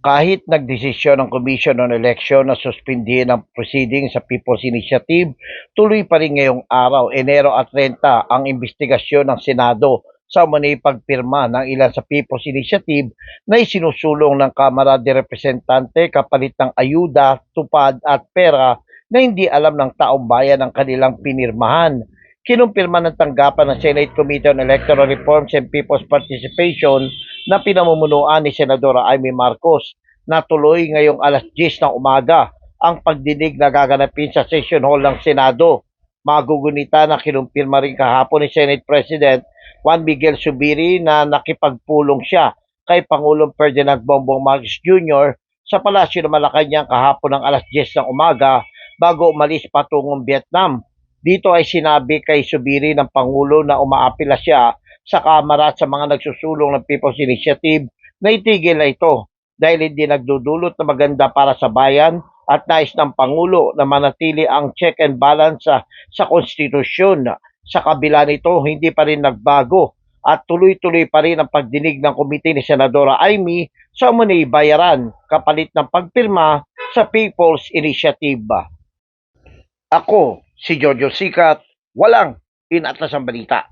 Kahit nagdesisyon ng Commission on Election na suspindihin ang proceeding sa People's Initiative, tuloy pa rin ngayong araw, Enero at 30, ang investigasyon ng Senado sa umano'y pagpirma ng ilan sa People's Initiative na isinusulong ng Kamara de Representante kapalit ng ayuda, tupad at pera na hindi alam ng taong bayan ang kanilang pinirmahan. Kinumpirma ng tanggapan ng Senate Committee on Electoral Reforms and People's Participation na pinamumunuan ni Senadora Amy Marcos na tuloy ngayong alas 10 ng umaga ang pagdinig na gaganapin sa session hall ng Senado. Magugunita na kinumpirma rin kahapon ni Senate President Juan Miguel Subiri na nakipagpulong siya kay Pangulong Ferdinand Bongbong Marcos Jr. sa Palasyo ng Malacanang kahapon ng alas 10 ng umaga bago umalis patungong Vietnam. Dito ay sinabi kay Subiri ng Pangulo na umaapila siya sa Kamara at sa mga nagsusulong ng People's Initiative na itigil na ito dahil hindi nagdudulot na maganda para sa bayan at nais ng Pangulo na manatili ang check and balance sa, sa konstitusyon. Sa kabila nito, hindi pa rin nagbago at tuloy-tuloy pa rin ang pagdinig ng komite ni Senadora Amy sa umunay bayaran kapalit ng pagpirma sa People's Initiative. Ako, si Jojo Sikat, walang inatlas ang balita.